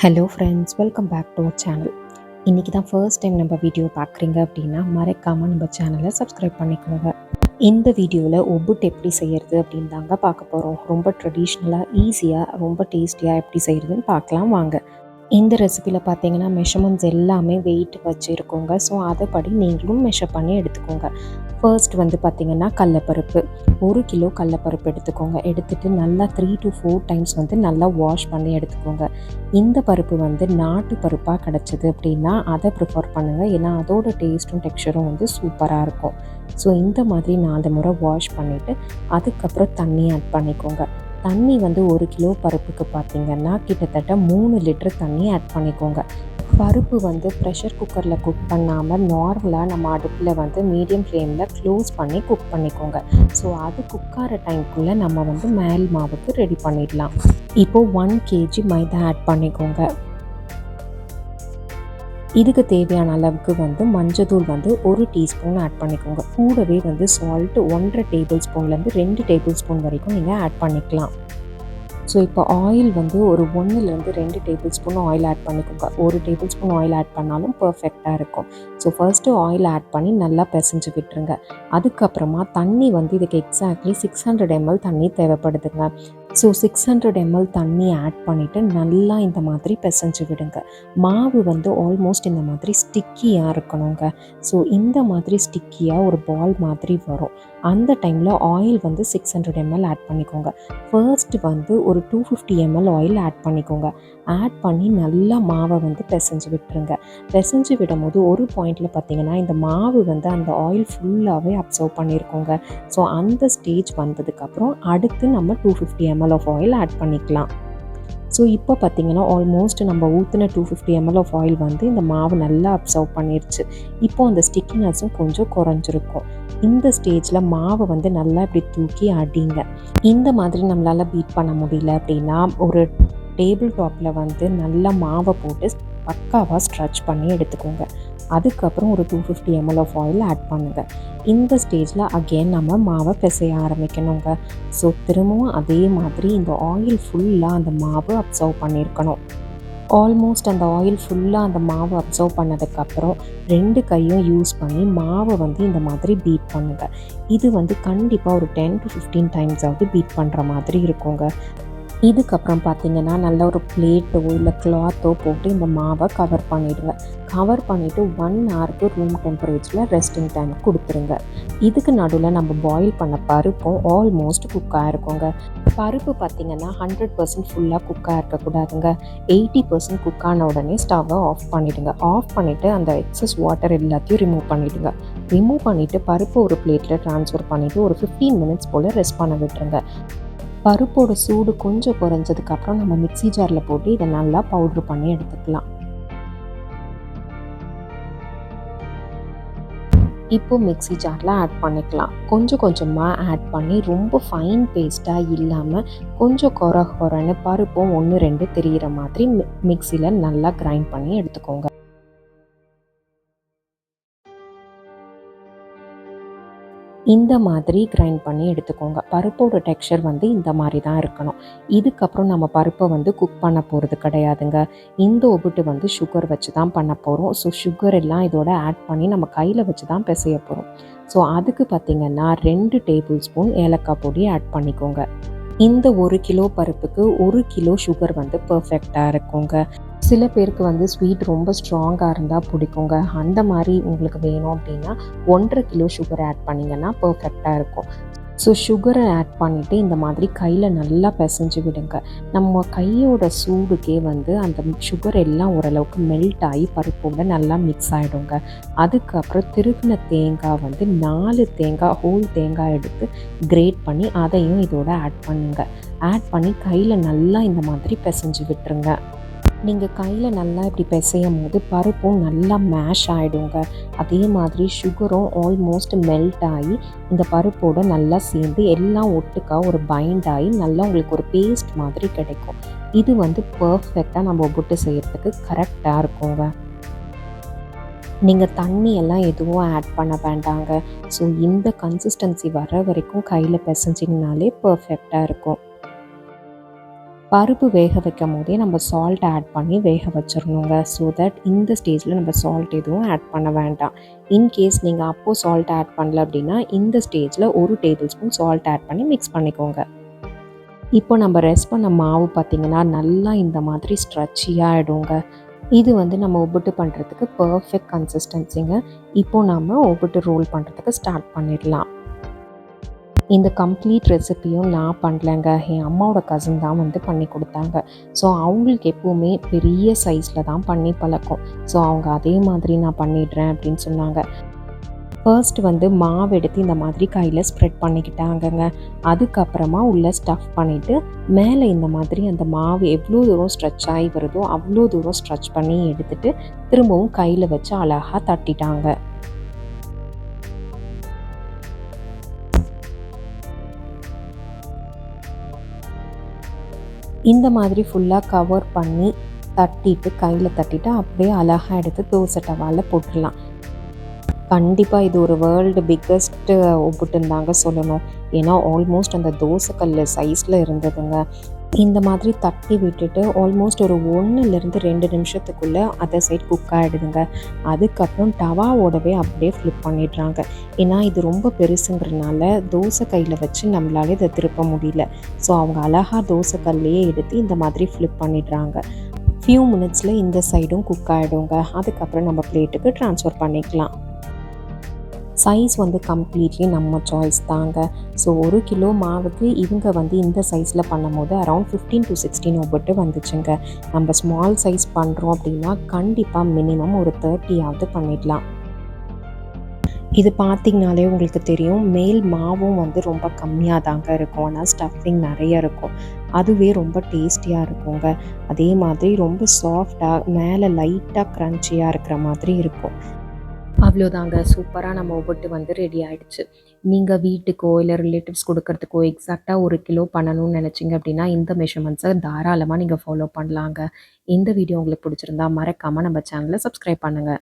Hello friends welcome back to our channel இன்றைக்கி தான் first time நம்ம வீடியோ பார்க்குறீங்க அப்படின்னா மறைக்காமல் நம்ம சேனலை சப்ஸ்கிரைப் பண்ணிக்கோங்க. இந்த வீடியோவில் ஒப்புட் எப்படி செய்கிறது அப்படின்னு தாங்க பார்க்க போகிறோம் ரொம்ப ட்ரெடிஷ்னலாக ஈஸியாக ரொம்ப டேஸ்டியாக எப்படி செய்கிறதுன்னு பார்க்கலாம் வாங்க. இந்த ரெசிபியில் பார்த்தீங்கன்னா மெஷர்மெண்ட்ஸ் எல்லாமே வெயிட் வச்சுருக்கோங்க. ஸோ அதைப்படி நீங்களும் மெஷர் பண்ணி எடுத்துக்கோங்க. ஃபர்ஸ்ட் வந்து பார்த்திங்கன்னா கடலப்பருப்பு. ஒரு கிலோ கடலப்பருப்பு எடுத்துக்கோங்க. எடுத்துகிட்டு நல்லா த்ரீ டு ஃபோர் டைம்ஸ் வந்து நல்லா வாஷ் பண்ணி எடுத்துக்கோங்க. இந்த பருப்பு வந்து நாட்டு பருப்பாக கிடச்சிது அப்படின்னா அதை ப்ரிஃபர் பண்ணுங்கள் ஏன்னா அதோட டேஸ்ட்டும் டெக்ஸ்டரும் வந்து சூப்பராக இருக்கும். ஸோ இந்த மாதிரி நாலு முறை வாஷ் பண்ணிவிட்டு அதுக்கப்புறம் தண்ணி ஆட் பண்ணிக்கோங்க. தண்ணி வந்து ஒரு கிலோ பருப்புக்கு பார்த்திங்கன்னா கிட்டத்தட்ட மூணு லிட்டர் தண்ணி ஆட் பண்ணிக்கோங்க. பருப்பு வந்து ப்ரெஷர் குக்கரில் குக் பண்ணாமல் நார்மலாக நம்ம அடுப்பில் வந்து மீடியம் ஃப்ளேமில் க்ளோஸ் பண்ணி குக் பண்ணிக்கோங்க. ஸோ அது குக்கார டைம்குள்ளே நம்ம வந்து மேல் மாவுக்கு ரெடி பண்ணிடலாம். இப்போது ஒன் கேஜி மைதா ஆட் பண்ணிக்கோங்க. இதுக்கு தேவையான அளவுக்கு வந்து மஞ்சத்தூள் வந்து ஒரு டீஸ்பூன் ஆட் பண்ணிக்கோங்க. கூடவே வந்து சால்ட்டு ஒன்றரை டேபிள் ஸ்பூன்லேருந்து ரெண்டு டேபிள் ஸ்பூன் வரைக்கும் நீங்கள் ஆட் பண்ணிக்கலாம். ஸோ இப்போ ஆயில் வந்து ஒரு ஒன்றுலேருந்து ரெண்டு டேபிள் ஸ்பூன் ஆயில் ஆட் பண்ணிக்கோங்க. ஒரு டேபிள் ஸ்பூன் ஆயில் ஆட் பண்ணாலும் பர்ஃபெக்டாக இருக்கும். ஸோ ஃபர்ஸ்ட்டு ஆயில் ஆட் பண்ணி நல்லா பிசைஞ்சு விட்டுருங்க. அதுக்கப்புறமா தண்ணி வந்து இதுக்கு எக்ஸாக்ட்லி சிக்ஸ் ஹண்ட்ரட் எம்எல் தண்ணி தேவைப்படுதுங்க. ஸோ சிக்ஸ் ஹண்ட்ரட் எம்எல் தண்ணி ஆட் பண்ணிவிட்டு நல்லா இந்த மாதிரி பிசைஞ்சு விடுங்க. மாவு வந்து ஆல்மோஸ்ட் இந்த மாதிரி ஸ்டிக்கியாக இருக்கணுங்க. ஸோ இந்த மாதிரி ஸ்டிக்கியாக ஒரு பால் மாதிரி வரும். அந்த டைமில் ஆயில் வந்து சிக்ஸ் ஹண்ட்ரட் எம்எல் ஆட் பண்ணிக்கோங்க. ஃபர்ஸ்ட் வந்து ஒரு two fifty ML oil add பண்ணிக்கோங்க. ஆட் பண்ணி நல்லா மாவை வந்து பிசைஞ்சு விட்டுருங்க. பிசைஞ்சு விடும் போது ஒரு பாயிண்டில் பார்த்தீங்கன்னா இந்த மாவு வந்து அந்த ஆயில் ஃபுல்லாகவே அப்சர்வ் பண்ணியிருக்கோங்க ஸோ அந்த ஸ்டேஜ் வந்ததுக்கப்புறம் அடுத்து நம்ம two fifty ML of oil add பண்ணிக்கலாம். ஸோ இப்போ பார்த்தீங்கன்னா ஆல்மோஸ்ட் நம்ம ஊற்றின two fifty ML of oil வந்து இந்த மாவு நல்லா அப்சர்வ் பண்ணிருச்சு. இப்போ அந்த ஸ்டிக்கினஸும் கொஞ்சம் குறைஞ்சிருக்கும். இந்த ஸ்டேஜில் மாவை வந்து நல்லா இப்படி தூக்கி அடிங்க. இந்த மாதிரி நம்மளால் பீட் பண்ண முடியல அப்படின்னா ஒரு டேபிள் டாப்பில் வந்து நல்லா மாவை போட்டு பக்காவாக ஸ்ட்ரெச் பண்ணி எடுத்துக்கோங்க. அதுக்கப்புறம் ஒரு two fifty ML of oil add பண்ணுங்கள் இந்த ஸ்டேஜில் அகெயின் நம்ம மாவை பிசைய ஆரம்பிக்கணுங்க. ஸோ திரும்பவும் அதே மாதிரி இந்த ஆயில் ஃபுல்லாக அந்த மாவு அப்சர்வ் பண்ணியிருக்கணும் ஆல்மோஸ்ட் அந்த ஆயில் ஃபுல்லாக அந்த மாவு அப்சர்வ் பண்ணதுக்கப்புறம் ரெண்டு கையும் யூஸ் பண்ணி மாவை வந்து இந்த மாதிரி பீட் பண்ணுங்கள் இது வந்து கண்டிப்பாக ஒரு டென் டு ஃபிஃப்டீன் டைம்ஸாவது பீட் பண்ணுற மாதிரி இருக்குங்க. இதுக்கப்புறம் பார்த்தீங்கன்னா நல்ல ஒரு பிளேட்டோ இல்லை கிளாத்தோ போட்டு இந்த மாவை கவர் பண்ணிவிடுங்க கவர் பண்ணிவிட்டு ஒன் ஹவருக்கு ரூம் டெம்பரேச்சரில் ரெஸ்டிங் டைம் கொடுத்துருங்க. இதுக்கு நடுவில் நம்ம பாயில் பண்ண பருப்பும் ஆல்மோஸ்ட் குக்காக இருக்குங்க பருப்பு பார்த்திங்கன்னா ஹண்ட்ரட் பர்சன்ட் ஃபுல்லாக குக்காக இருக்கக்கூடாதுங்க எயிட்டி பர்சன்ட் குக்கான உடனே ஸ்டவ்வை ஆஃப் பண்ணிவிடுங்க ஆஃப் பண்ணிவிட்டு அந்த எக்ஸஸ் வாட்டர் எல்லாத்தையும் ரிமூவ் பண்ணிவிடுங்க ரிமூவ் பண்ணிவிட்டு பருப்பு ஒரு பிளேட்டில் ட்ரான்ஸ்ஃபர் பண்ணிவிட்டு ஒரு ஃபிஃப்டீன் மினிட்ஸ் போல் ரெஸ்ட் பண்ண விட்டுருங்க. பருப்போட சூடு கொஞ்சம் குறைஞ்சதுக்கப்புறம் நம்ம மிக்சி ஜாரில் போட்டு இதை நல்லா பவுட்ரு பண்ணி எடுத்துக்கலாம். இப்போ மிக்சி ஜாரில் ஆட் பண்ணிக்கலாம். கொஞ்சம் கொஞ்சமாக ஆட் பண்ணி ரொம்ப ஃபைன் பேஸ்ட்டாக இல்லாமல் கொஞ்சம் குறை குறைன்னு பருப்பும் ஒன்று ரெண்டு தெரிகிற மாதிரி மிக்சியில் நல்லா கிரைண்ட் பண்ணி எடுத்துக்கோங்க. இந்த மாதிரி கிரைண்ட் பண்ணி எடுத்துக்கோங்க. பருப்போட டெக்ஸ்சர் வந்து இந்த மாதிரி தான் இருக்கணும். இதுக்கப்புறம் நம்ம பருப்பை வந்து குக் பண்ண போகிறது கிடையாதுங்க. இந்த ஒபுட்டு வந்து சுகர் வச்சு தான் பண்ண போகிறோம் ஸோ சுகர் எல்லாம் இதோட ஆட் பண்ணி நம்ம கையில் வச்சு தான் பிசைய போகிறோம் ஸோ அதுக்கு பார்த்திங்கன்னா ரெண்டு டேபிள் ஸ்பூன் ஏலக்காய் பொடி ஆட் பண்ணிக்கோங்க. இந்த ஒரு கிலோ பருப்புக்கு ஒரு கிலோ சுகர் வந்து பர்ஃபெக்டாக இருக்குங்க. சில பேருக்கு வந்து ஸ்வீட் ரொம்ப ஸ்ட்ராங்காக இருந்தால் பிடிக்குங்க. அந்த மாதிரி உங்களுக்கு வேணும் அப்படின்னா ஒன்றரை கிலோ சுகர் ஆட் பண்ணிங்கன்னா பர்ஃபெக்டாக இருக்கும். ஸோ சுகரை ஆட் பண்ணிவிட்டு இந்த மாதிரி கையில் நல்லா பிசைஞ்சு விடுங்க. நம்ம கையோட சூடுக்கே வந்து அந்த சுகர் எல்லாம் ஓரளவுக்கு மெல்ட் ஆகி பருப்போட நல்லா மிக்ஸ் ஆகிடுங்க அதுக்கப்புறம் திருகின தேங்காய் வந்து நாலு தேங்காய் ஹோல் தேங்காய் எடுத்து கிரேட் பண்ணி அதையும் இதோட ஆட் பண்ணுங்கள் ஆட் பண்ணி கையில் நல்லா இந்த மாதிரி பிசைஞ்சு விட்டுருங்க. நீங்கள் கையில் நல்லா இப்படி பிசையும் போது பருப்பும் நல்லா மேஷ் ஆகிடுங்க அதே மாதிரி சுகரும் ஆல்மோஸ்ட் மெல்ட் ஆகி இந்த பருப்போடு நல்லா சேர்ந்து எல்லாம் ஒட்டுக்காக ஒரு பைண்ட் ஆகி நல்லா உங்களுக்கு ஒரு பேஸ்ட் மாதிரி கிடைக்கும். இது வந்து பர்ஃபெக்டாக நம்ம புட்டு செய்கிறதுக்கு கரெக்டாக இருக்குங்க. நீங்கள் தண்ணி எல்லாம் எதுவும் ஆட் பண்ண வேண்டாங்க. ஸோ இந்த கன்சிஸ்டன்சி வர வரைக்கும் கையில் பிசைஞ்சிங்கனாலே பர்ஃபெக்டாக இருக்கும். பருப்பு வேக வைக்கும் போதே நம்ம சால்ட் ஆட் பண்ணி வேக வச்சிடணுங்க ஸோ தட் இந்த ஸ்டேஜில் நம்ம சால்ட் எதுவும் ஆட் பண்ண வேண்டாம். இன்கேஸ் நீங்கள் அப்போது சால்ட் ஆட் பண்ணல அப்படின்னா இந்த ஸ்டேஜில் ஒரு டேபிள் ஸ்பூன் சால்ட் ஆட் பண்ணி மிக்ஸ் பண்ணிக்கோங்க. இப்போ நம்ம ரெஸ்ட் பண்ண மாவு பார்த்திங்கன்னா நல்லா இந்த மாதிரி ஸ்ட்ரெச்சியாக ஆகிடுங்க இது வந்து நம்ம ஒப்பிட்டு பண்ணுறதுக்கு பர்ஃபெக்ட் கன்சிஸ்டன்சிங்க இப்போ நம்ம ஒப்பிட்டு ரோல் பண்ணுறதுக்கு ஸ்டார்ட் பண்ணிடலாம். இந்த கம்ப்ளீட் ரெசிப்பியும் நான் பண்ணலங்க. என் அம்மாவோட கசின் தான் வந்து பண்ணி கொடுத்தாங்க. ஸோ அவங்களுக்கு எப்போவுமே பெரிய சைஸில் தான் பண்ணி பழக்கம். ஸோ அவங்க அதே மாதிரி நான் பண்ணிடுறேன் அப்படின்னு சொன்னாங்க. ஃபர்ஸ்ட் வந்து மாவு எடுத்து இந்த மாதிரி கையில் ஸ்ப்ரெட் பண்ணிக்கிட்டாங்கங்க. அதுக்கப்புறமா உள்ளே ஸ்டஃப் பண்ணிவிட்டு மேலே இந்த மாதிரி அந்த மாவு எவ்வளோ தூரம் ஸ்ட்ரெச் ஆகி வருதோ அவ்வளோ தூரம் ஸ்ட்ரெச் பண்ணி எடுத்துகிட்டு திரும்பவும் கையில் வச்சு அழகாக தட்டிட்டாங்க. இந்த மாதிரி ஃபுல்லாக கவர் பண்ணி தட்டிட்டு கையில் தட்டிட்டு அப்படியே அழகாக எடுத்து தோசை டவாலில் போட்டுடலாம். கண்டிப்பாக இது ஒரு வேர்ல்டு பிக்கஸ்ட்டு ஒப்புட்டுன்னு தாங்க சொல்லணும். ஏன்னா ஆல்மோஸ்ட் அந்த தோசைக்கல் சைஸில் இருந்ததுங்க. இந்த மாதிரி தட்டி விட்டுட்டு ஆல்மோஸ்ட் ஒரு ஒன்றுலேருந்து ரெண்டு நிமிஷத்துக்குள்ளே அதர் சைட் குக் ஆகிடுதுங்க அதுக்கப்புறம் டவாவோடவே அப்படியே ஃப்ளிப் பண்ணிடுறாங்க. ஏன்னா இது ரொம்ப பெருசுங்கிறனால தோசை கையில் வச்சு நம்மளால இதை திருப்ப முடியல. ஸோ அவங்க அழகாக தோசை கல்லையே எடுத்து இந்த மாதிரி ஃப்ளிப் பண்ணிடுறாங்க. ஃபியூ மினிட்ஸில் இந்த சைடும் குக் ஆகிடுங்க அதுக்கப்புறம் நம்ம பிளேட்டுக்கு ட்ரான்ஸ்ஃபர் பண்ணிக்கலாம். சைஸ் வந்து கம்ப்ளீட்லி நம்ம சாய்ஸ் தாங்க. ஸோ ஒரு கிலோ மாவுக்கு இவங்க வந்து இந்த சைஸில் பண்ணும்போது அரவுண்ட் ஃபிஃப்டீன் டு சிக்ஸ்டீன் ஒப்பிட்டு வந்துச்சுங்க. நம்ம ஸ்மால் சைஸ் பண்ணுறோம் அப்படின்னா கண்டிப்பாக மினிமம் ஒரு தேர்ட்டியாவது பண்ணிடலாம். இது பார்த்திங்கனாலே உங்களுக்கு தெரியும் மேல் மாவும் வந்து ரொம்ப கம்மியாக தாங்க இருக்கும். ஆனால் ஸ்டஃபிங் நிறைய இருக்கும். அதுவே ரொம்ப டேஸ்டியாக இருக்குங்க. அதே மாதிரி ரொம்ப சாஃப்டாக மேலே லைட்டாக க்ரன்ச்சியாக இருக்கிற மாதிரி இருக்கும். அவ்வளோதாங்க. சூப்பராக நம்ம ஒவ்வொட்டு வந்து ரெடி ஆகிடுச்சு நீங்கள் வீட்டுக்கோ இல்லை ரிலேட்டிவ்ஸ் கொடுக்கறதுக்கோ எக்ஸாக்டாக ஒரு கிலோ பண்ணணும்னு நினச்சிங்க அப்படின்னா இந்த மெஷர்மெண்ட்ஸை தாராளமாக நீங்கள் ஃபாலோ பண்ணலாங்க. இந்த வீடியோ உங்களுக்கு பிடிச்சிருந்தா மறக்காமல் நம்ம சேனலை சப்ஸ்கிரைப் பண்ணுங்கள்